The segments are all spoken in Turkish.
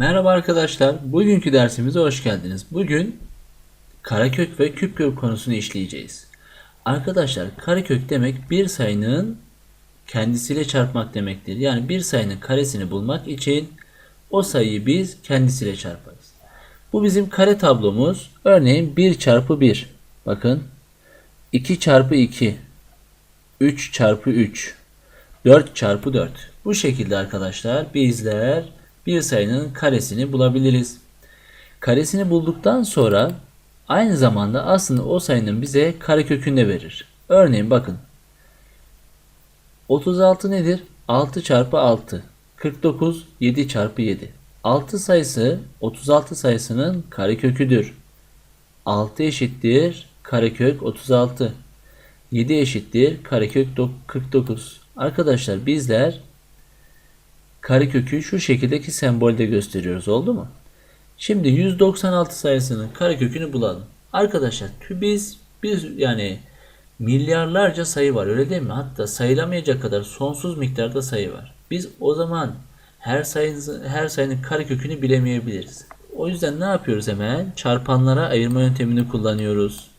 Merhaba arkadaşlar. Bugünkü dersimize hoş geldiniz. Bugün karekök ve küpkök konusunu işleyeceğiz. Arkadaşlar karekök demek bir sayının kendisiyle çarpmak demektir. Yani bir sayının karesini bulmak için o sayıyı biz kendisiyle çarparız. Bu bizim kare tablomuz. Örneğin 1 çarpı 1. Bakın 2 çarpı 2. 3 çarpı 3. 4 çarpı 4. Bu şekilde arkadaşlar bizler bir sayının karesini bulabiliriz. Karesini bulduktan sonra aynı zamanda aslında o sayının bize karekökünü de verir. Örneğin bakın 36 nedir? 6 çarpı 6. 49 7 çarpı 7. 6 sayısı 36 sayısının kareköküdür. 6 eşittir karekök 36. 7 eşittir karekök 49. Arkadaşlar bizler karekökü şu şekildeki sembolde gösteriyoruz. Oldu mu? Şimdi 196 sayısının karekökünü bulalım. Arkadaşlar biz biz yani milyarlarca sayı var öyle değil mi? Hatta sayılamayacak kadar sonsuz miktarda sayı var. Biz o zaman her sayının her sayının karekökünü bilemeyebiliriz. O yüzden ne yapıyoruz hemen? Çarpanlara ayırma yöntemini kullanıyoruz.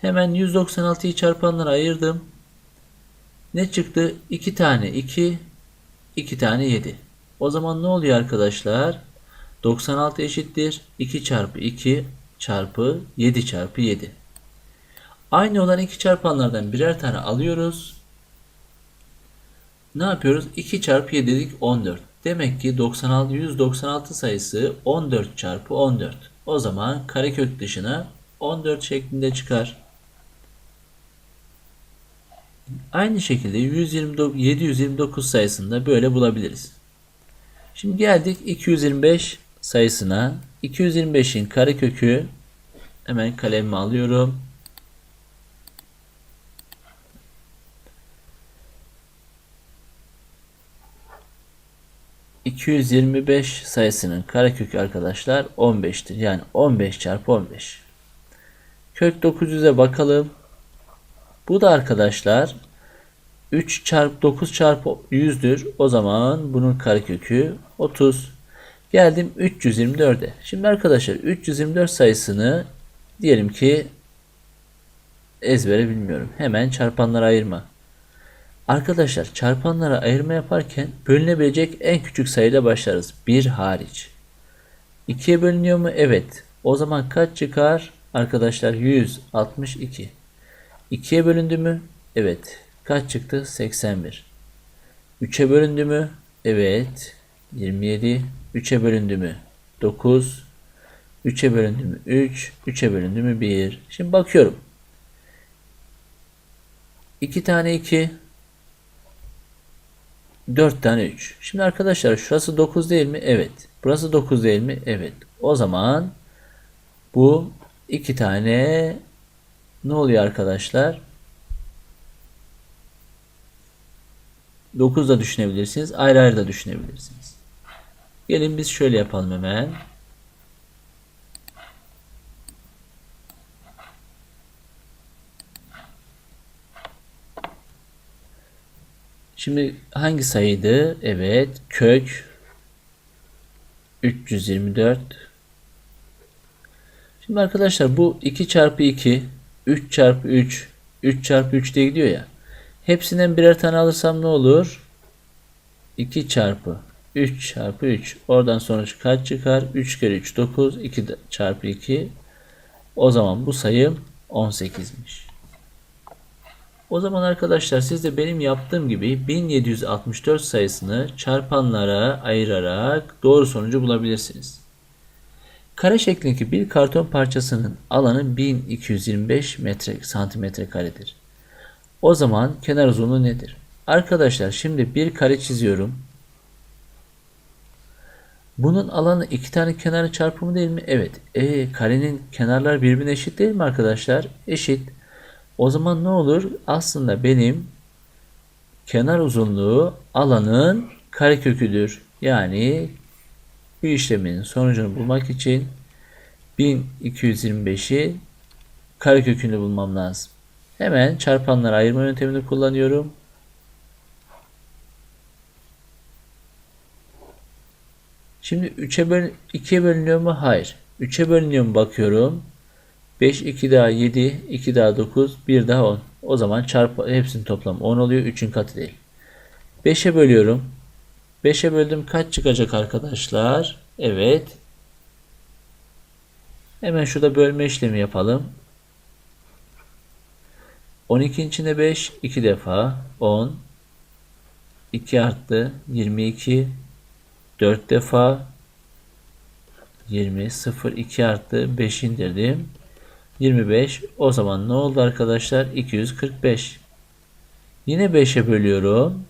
Hemen 196'yı çarpanlara ayırdım. Ne çıktı? 2 tane 2, 2 tane 7. O zaman ne oluyor arkadaşlar? 96 eşittir 2 çarpı 2 çarpı 7 çarpı 7. Aynı olan iki çarpanlardan birer tane alıyoruz. Ne yapıyoruz? 2 çarpı 7 dedik 14. Demek ki 96 196 sayısı 14 çarpı 14. O zaman karekök dışına 14 şeklinde çıkar. Aynı şekilde 129, 729 sayısında böyle bulabiliriz. Şimdi geldik 225 sayısına. 225'in karekökü hemen kalemimi alıyorum. ...225 sayısının karekökü arkadaşlar 15'tir. Yani 15 çarpı 15. Kök 900'e bakalım. Bu da arkadaşlar 3 çarpı 9 çarpı 100'dür. O zaman bunun karekökü 30. Geldim 324'e. Şimdi arkadaşlar 324 sayısını diyelim ki ezbere bilmiyorum. Hemen çarpanlara ayırma. Arkadaşlar çarpanlara ayırma yaparken bölünebilecek en küçük sayıyla başlarız. 1 hariç. 2'ye bölünüyor mu? Evet. O zaman kaç çıkar? Arkadaşlar 162. 2'ye bölündü mü? Evet. Kaç çıktı? 81. 3'e bölündü mü? Evet. 27. 3'e bölündü mü? 9. 3'e bölündü mü? 3. 3'e bölündü mü? 1. Şimdi bakıyorum. 2 tane 2. 4 tane 3. Şimdi arkadaşlar şurası 9 değil mi? Evet. Burası 9 değil mi? Evet. O zaman bu 2 tane ne oluyor arkadaşlar? 9 da düşünebilirsiniz. Ayrı ayrı da düşünebilirsiniz. Gelin biz şöyle yapalım hemen. Şimdi hangi sayıydı? Evet. Kök 324 Şimdi arkadaşlar bu 2 çarpı 2 3 çarpı 3 3 çarpı 3 diye gidiyor ya. Hepsinden birer tane alırsam ne olur? 2 çarpı 3 çarpı 3. Oradan sonuç kaç çıkar? 3 kere 3 9. 2 çarpı 2. O zaman bu sayım 18'miş. O zaman arkadaşlar siz de benim yaptığım gibi 1764 sayısını çarpanlara ayırarak doğru sonucu bulabilirsiniz. Kare şeklindeki bir karton parçasının alanı 1225 metre santimetre karedir. O zaman kenar uzunluğu nedir? Arkadaşlar şimdi bir kare çiziyorum. Bunun alanı iki tane kenarın çarpımı değil mi? Evet. E, karenin kenarlar birbirine eşit değil mi arkadaşlar? Eşit. O zaman ne olur? Aslında benim kenar uzunluğu alanın kareköküdür. Yani bu işlemin sonucunu bulmak için 1225'i karekökünü bulmam lazım. Hemen çarpanlara ayırma yöntemini kullanıyorum. Şimdi 3'e böl 2'ye bölünüyor mu? Hayır. 3'e bölünüyor mu bakıyorum. 5 2 daha 7, 2 daha 9, 1 daha 10. O zaman çarpı hepsinin toplamı 10 oluyor. 3'ün katı değil. 5'e bölüyorum. 5'e böldüm. Kaç çıkacak arkadaşlar? Evet. Hemen şurada bölme işlemi yapalım. 12 içinde 5 2 defa. 10 2 arttı. 22 4 defa. 20 0 2 arttı. 5 indirdim. 25 o zaman ne oldu arkadaşlar? 245 yine 5'e bölüyorum.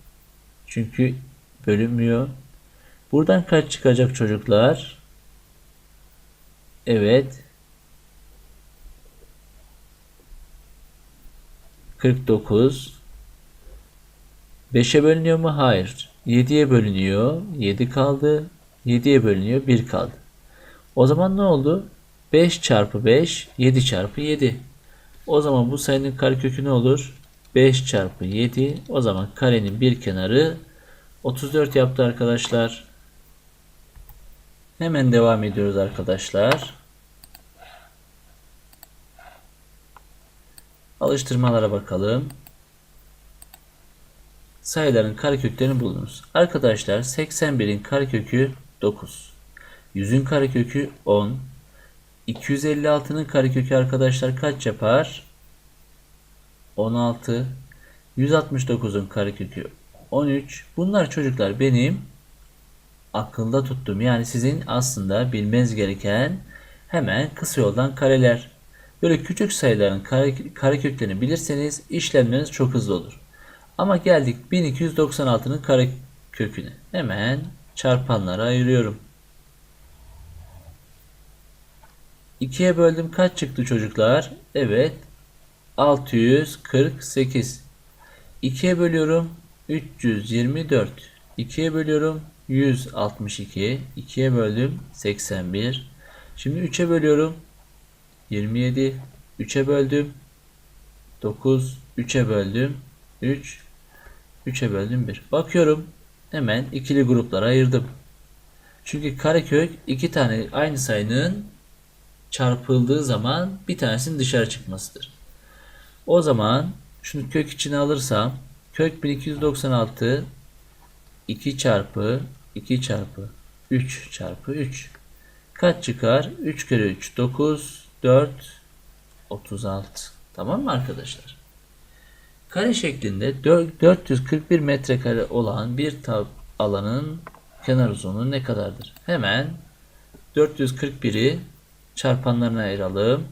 Çünkü bölünmüyor buradan kaç çıkacak çocuklar evet 49 5'e bölünüyor mu? Hayır. 7'ye bölünüyor. 7 kaldı. 7'ye bölünüyor. 1 kaldı. O zaman ne oldu? 5 çarpı 5 7 çarpı 7. O zaman bu sayının karekökü ne olur? 5 çarpı 7. O zaman karenin bir kenarı 34 yaptı arkadaşlar. Hemen devam ediyoruz arkadaşlar. Alıştırmalara bakalım. Sayıların kareköklerini bulunuz. Arkadaşlar 81'in karekökü 9. 100'ün karekökü 10. 256'nın karekökü arkadaşlar kaç yapar? 16. 169'un karekökü 13. Bunlar çocuklar benim akılda tuttum. Yani sizin aslında bilmeniz gereken hemen kısa yoldan kareler. Böyle küçük sayıların kare, kareköklerini bilirseniz işlemleriniz çok hızlı olur. Ama geldik 1296'nın kareköküne. Hemen çarpanlara ayırıyorum. 2'ye böldüm kaç çıktı çocuklar? Evet 648. 2'ye bölüyorum 324. 2'ye bölüyorum 162. 2'ye böldüm 81. Şimdi 3'e bölüyorum 27. 3'e böldüm 9. 3'e böldüm 3. 3'e böldüm 1. Bakıyorum hemen ikili gruplara ayırdım. Çünkü karekök iki tane aynı sayının çarpıldığı zaman bir tanesinin dışarı çıkmasıdır. O zaman şunu kök içine alırsam kök 1296 2 çarpı 2 çarpı 3 çarpı 3 kaç çıkar? 3 kere 3 9 4 36 tamam mı arkadaşlar? Kare şeklinde 441 metrekare olan bir tab alanın kenar uzunluğu ne kadardır? Hemen 441'i çarpanlarına ayıralım.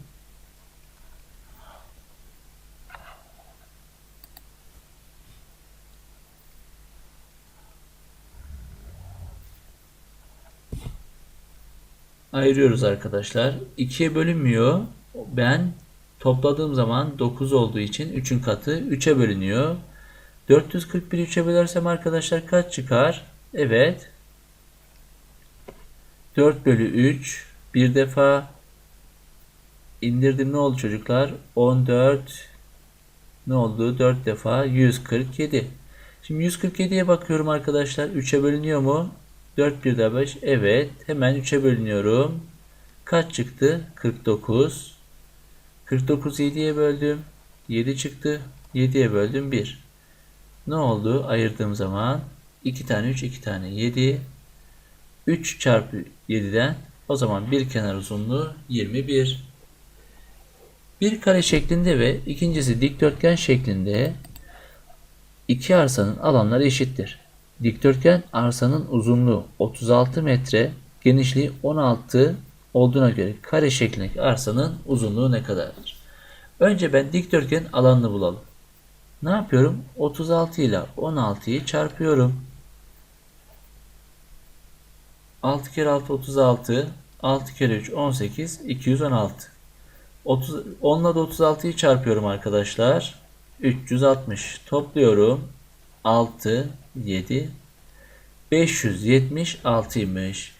Ayırıyoruz arkadaşlar. 2'ye bölünmüyor. Ben topladığım zaman 9 olduğu için 3'ün katı 3'e bölünüyor. 441'i 3'e bölersem arkadaşlar kaç çıkar? Evet. 4 bölü 3 bir defa indirdim ne oldu çocuklar? 14 ne oldu? 4 defa 147. Şimdi 147'ye bakıyorum arkadaşlar. 3'e bölünüyor mu? 4 bir de 5. Evet. Hemen 3'e bölünüyorum. Kaç çıktı? 49. 49 7'ye böldüm. 7 çıktı. 7'ye böldüm 1. Ne oldu? Ayırdığım zaman 2 tane 3 2 tane 7. 3 çarpı 7'den o zaman bir kenar uzunluğu 21. Bir kare şeklinde ve ikincisi dikdörtgen şeklinde iki arsanın alanları eşittir. Dikdörtgen arsanın uzunluğu 36 metre, genişliği 16 olduğuna göre kare şeklindeki arsanın uzunluğu ne kadardır? Önce ben dikdörtgen alanını bulalım. Ne yapıyorum? 36 ile 16'yı çarpıyorum. 6 kere 6 36, 6 kere 3 18, 216. 30, 10 ile de 36'yı çarpıyorum arkadaşlar. 360 topluyorum. 6, 7, 576'ymış.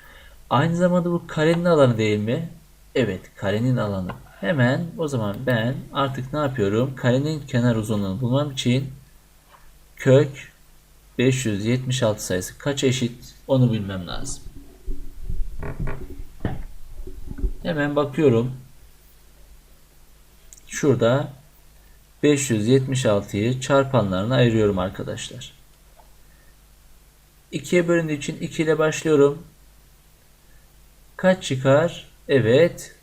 Aynı zamanda bu karenin alanı değil mi? Evet karenin alanı. Hemen o zaman ben artık ne yapıyorum? Karenin kenar uzunluğunu bulmam için kök 576 sayısı kaç eşit onu bilmem lazım. Hemen bakıyorum. Şurada 576'yı çarpanlarına ayırıyorum arkadaşlar. 2'ye bölündüğü için 2 ile başlıyorum. Kaç çıkar? Evet.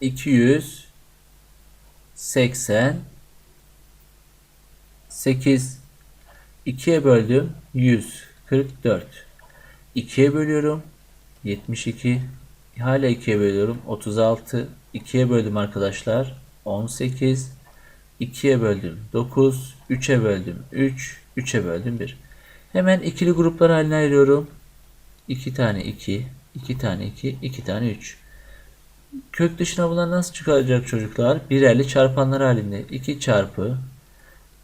280 8 2'ye böldüm. 144 2'ye bölüyorum. 72 hala 2'ye bölüyorum. 36 2'ye böldüm arkadaşlar. 18 2'ye böldüm. 9 3'e böldüm. 3 3'e böldüm. 1 hemen ikili gruplar haline ayırıyorum. 2 tane 2 2 tane 2 2 tane 3 kök dışına bunlar nasıl çıkaracak çocuklar? Birerli çarpanlar halinde. 2 çarpı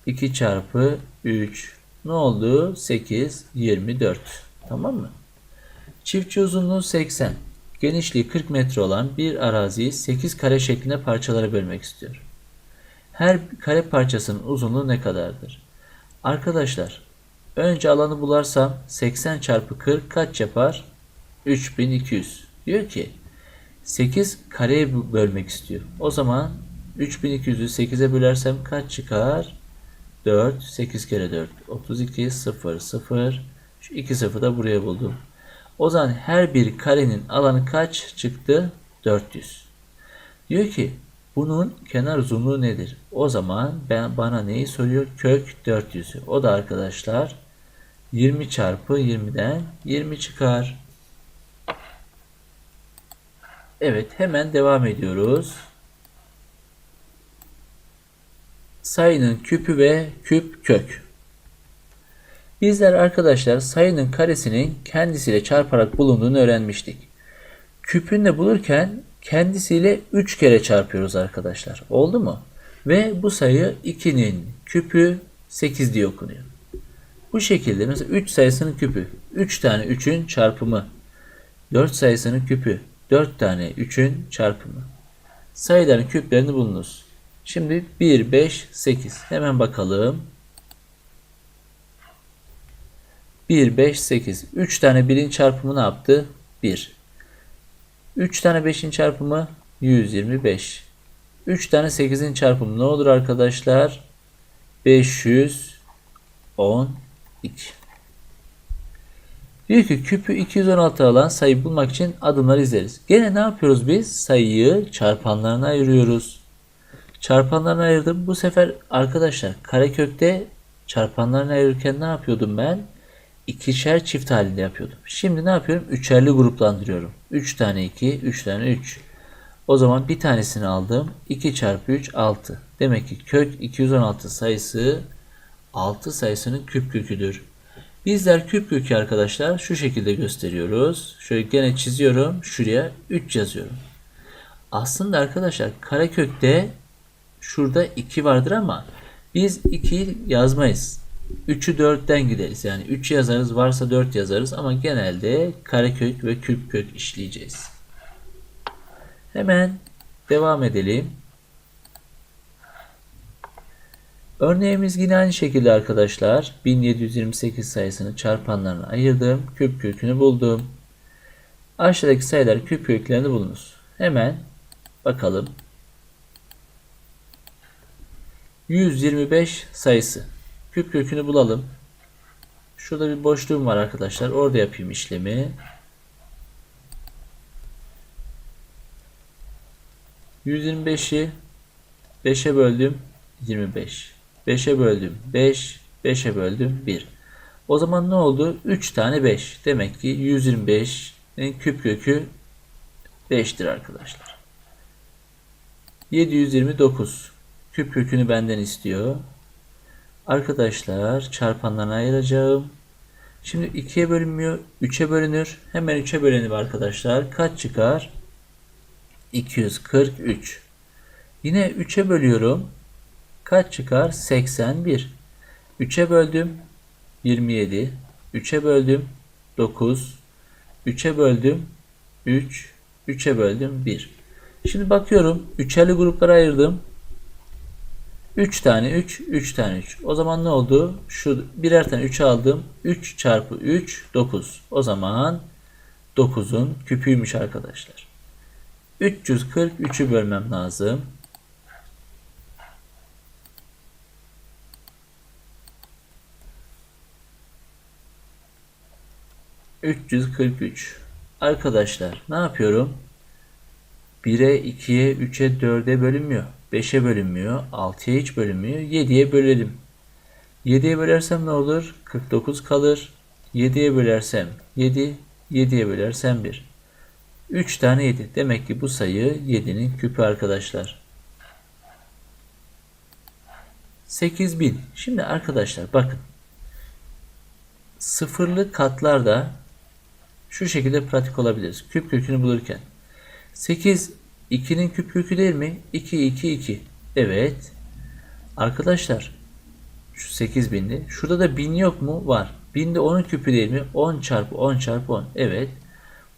2 çarpı 3 ne oldu? 8 24 tamam mı? Çiftçi uzunluğu 80 genişliği 40 metre olan bir araziyi 8 kare şeklinde parçalara bölmek istiyor. Her kare parçasının uzunluğu ne kadardır? Arkadaşlar önce alanı bularsam 80 çarpı 40 kaç yapar? 3200. Diyor ki 8 kareye bölmek istiyor. O zaman 3200'ü 8'e bölersem kaç çıkar? 4, 8 kere 4, 32, 0, 0. Şu 2 sıfır da buraya buldum. O zaman her bir karenin alanı kaç çıktı? 400. Diyor ki bunun kenar uzunluğu nedir? O zaman ben bana neyi soruyor? Kök 400'ü. O da arkadaşlar 20 çarpı 20'den 20 çıkar. Evet hemen devam ediyoruz. Sayının küpü ve küp kök. Bizler arkadaşlar sayının karesinin kendisiyle çarparak bulunduğunu öğrenmiştik. Küpünü de bulurken kendisiyle 3 kere çarpıyoruz arkadaşlar. Oldu mu? Ve bu sayı 2'nin küpü 8 diye okunuyor. Bu şekilde mesela 3 sayısının küpü 3 tane 3'ün çarpımı 4 sayısının küpü 4 tane 3'ün çarpımı. Sayıların küplerini bulunuz. Şimdi 1, 5, 8. Hemen bakalım. 1, 5, 8. 3 tane 1'in çarpımı ne yaptı? 1. 3 tane 5'in çarpımı 125. 3 tane 8'in çarpımı ne olur arkadaşlar? 512. Diyor ki küpü 216 alan sayı bulmak için adımları izleriz. Gene ne yapıyoruz biz? Sayıyı çarpanlarına ayırıyoruz. Çarpanlarına ayırdım. Bu sefer arkadaşlar karekökte çarpanlarına ayırırken ne yapıyordum ben? İkişer çift halinde yapıyordum. Şimdi ne yapıyorum? Üçerli gruplandırıyorum. 3 tane 2, 3 tane 3. O zaman bir tanesini aldım. 2 çarpı 3 6. Demek ki kök 216 sayısı 6 sayısının küp köküdür. Bizler küp kökü arkadaşlar şu şekilde gösteriyoruz. Şöyle gene çiziyorum. Şuraya 3 yazıyorum. Aslında arkadaşlar karekökte şurada 2 vardır ama biz 2'yi yazmayız. 3'ü 4'ten gideriz. Yani 3 yazarız varsa 4 yazarız ama genelde karekök ve küp kök işleyeceğiz. Hemen devam edelim. Örneğimiz yine aynı şekilde arkadaşlar. 1728 sayısını çarpanlarına ayırdım. Küp kökünü buldum. Aşağıdaki sayılar küp köklerini bulunuz. Hemen bakalım. 125 sayısı. Küp kökünü bulalım. Şurada bir boşluğum var arkadaşlar. Orada yapayım işlemi. %25'i 5'e böldüm 25. 5'e böldüm 5. 5'e böldüm 1. O zaman ne oldu? 3 tane 5. Demek ki 125'in küp kökü 5'tir arkadaşlar. 729 küp kökünü benden istiyor. Arkadaşlar çarpanlarına ayıracağım. Şimdi 2'ye bölünmüyor. 3'e bölünür. Hemen 3'e bölelim arkadaşlar. Kaç çıkar? 243. Yine 3'e bölüyorum. Kaç çıkar? 81. 3'e böldüm. 27. 3'e böldüm. 9. 3'e böldüm. 3. 3'e böldüm. 1. Şimdi bakıyorum. Üçerli gruplara ayırdım. 3 tane 3, 3 tane 3. O zaman ne oldu? Şu birer tane 3 aldım. 3 çarpı 3, 9. O zaman 9'un küpüymüş arkadaşlar. 343'ü bölmem lazım. ...343. Arkadaşlar ne yapıyorum? 1'e, 2'ye, 3'e, 4'e bölünmüyor. 5'e bölünmüyor. 6'ya hiç bölünmüyor. 7'ye bölelim. 7'ye bölersem ne olur? 49 kalır. 7'ye bölersem 7, 7'ye bölersem 1. 3 tane 7. Demek ki bu sayı 7'nin küpü arkadaşlar. 8000. Şimdi arkadaşlar bakın. Sıfırlı katlarda şu şekilde pratik olabiliriz. Küp kökünü bulurken. 8 2'nin küp kökü değil mi? 2 2 2. Evet. Arkadaşlar şu 8000'di. Şurada da 1000 yok mu? Var. 1000 de 10'un küpü değil mi? 10 çarpı 10 çarpı 10. Evet.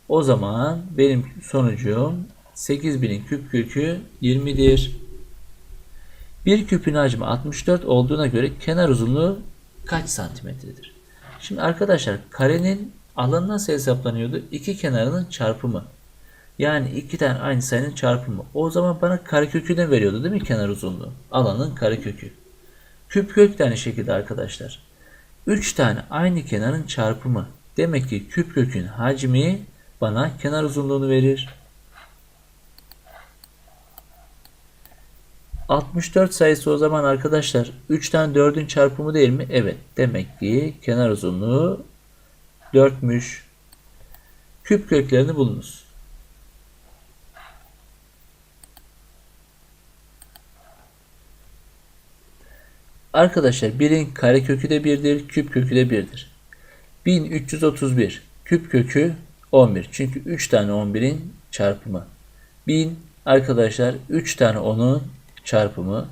O zaman benim sonucum 8000'in küp kökü 20'dir. Bir küpün hacmi 64 olduğuna göre kenar uzunluğu kaç santimetredir? Şimdi arkadaşlar karenin alanı nasıl hesaplanıyordu? İki kenarının çarpımı. Yani iki tane aynı sayının çarpımı. O zaman bana karekökü de veriyordu değil mi kenar uzunluğu? Alanın karekökü. Küp kök de aynı şekilde arkadaşlar. 3 tane aynı kenarın çarpımı. Demek ki küp kökün hacmi bana kenar uzunluğunu verir. 64 sayısı o zaman arkadaşlar 3 tane 4'ün çarpımı değil mi? Evet. Demek ki kenar uzunluğu 4'müş. Küp köklerini bulunuz. Arkadaşlar 1'in karekökü de 1'dir, küp kökü de 1'dir. 1331 küp kökü 11. Çünkü 3 tane 11'in çarpımı. 1000 arkadaşlar 3 tane 10'un çarpımı.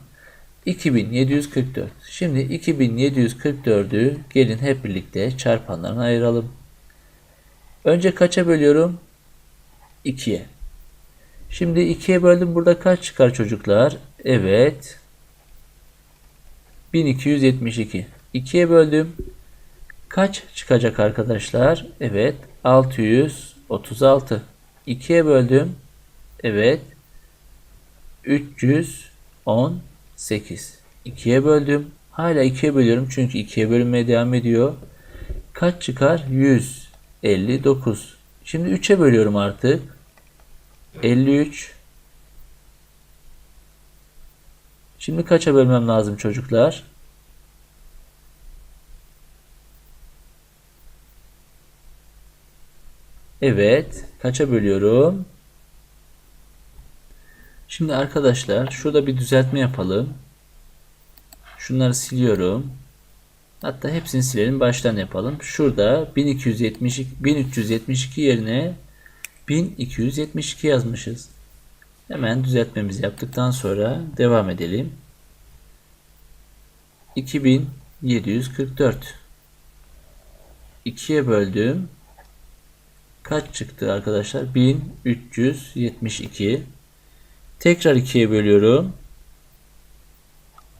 2744. Şimdi 2744'ü gelin hep birlikte çarpanlarına ayıralım. Önce kaça bölüyorum? 2'ye. Şimdi 2'ye böldüm. Burada kaç çıkar çocuklar? Evet. 1272. 2'ye böldüm. Kaç çıkacak arkadaşlar? Evet. 636. 2'ye böldüm. Evet. 318. 2'ye böldüm. Hala 2'ye bölüyorum çünkü 2'ye bölünmeye devam ediyor. Kaç çıkar? 159. Şimdi 3'e bölüyorum artık. 53. Şimdi kaça bölmem lazım çocuklar? Evet. Kaça bölüyorum? Şimdi arkadaşlar şurada bir düzeltme yapalım. Şunları siliyorum. Hatta hepsini silelim. Baştan yapalım. Şurada 1272 1372 yerine 1272 yazmışız. Hemen düzeltmemizi yaptıktan sonra devam edelim. 2744 2'ye böldüm. Kaç çıktı arkadaşlar? 1372 Tekrar 2'ye bölüyorum.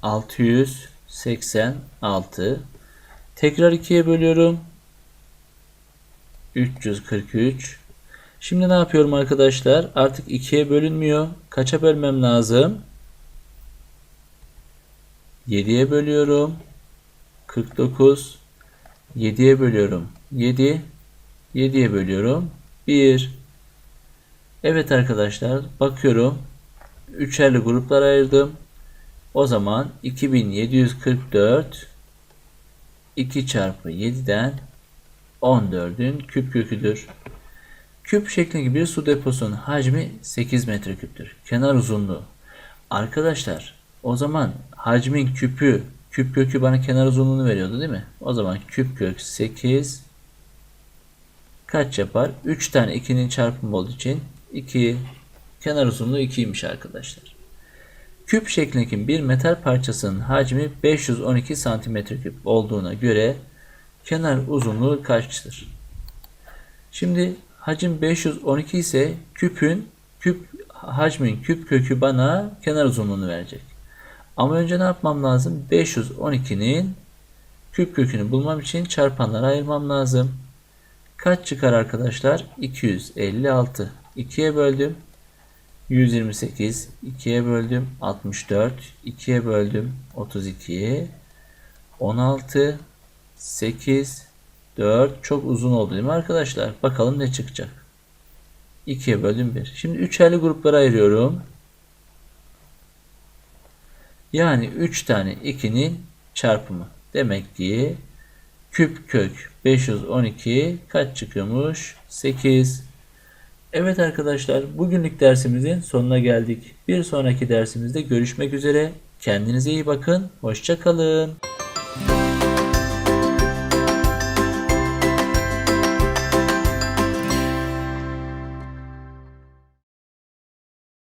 686 Tekrar 2'ye bölüyorum. 343 Şimdi ne yapıyorum arkadaşlar? Artık 2'ye bölünmüyor. Kaça bölmem lazım? 7'ye bölüyorum. 49 7'ye bölüyorum. 7 7'ye bölüyorum. 1 Evet arkadaşlar bakıyorum. Üçerli gruplar ayırdım. O zaman 2744 2 çarpı 7'den 14'ün küp köküdür. Küp şeklindeki bir su deposunun hacmi 8 metreküptür. Kenar uzunluğu. Arkadaşlar o zaman hacmin küpü küp kökü bana kenar uzunluğunu veriyordu değil mi? O zaman küp kök 8 kaç yapar? 3 tane 2'nin çarpımı olduğu için 2 kenar uzunluğu 2'ymiş arkadaşlar. Küp şeklindeki bir metal parçasının hacmi 512 cm3 olduğuna göre kenar uzunluğu kaçtır? Şimdi hacim 512 ise küpün küp hacmin küp kökü bana kenar uzunluğunu verecek. Ama önce ne yapmam lazım? 512'nin küp kökünü bulmam için çarpanlara ayırmam lazım. Kaç çıkar arkadaşlar? 256. 2'ye böldüm. 128. 2'ye böldüm. 64. 2'ye böldüm. 32. 16. 8. 4. Çok uzun oldu değil mi arkadaşlar? Bakalım ne çıkacak. 2'ye böldüm 1. Şimdi üçerli gruplara ayırıyorum. Yani 3 tane 2'nin çarpımı. Demek ki küp kök 512 kaç çıkıyormuş? 8. Evet arkadaşlar bugünlük dersimizin sonuna geldik. Bir sonraki dersimizde görüşmek üzere. Kendinize iyi bakın. Hoşça kalın.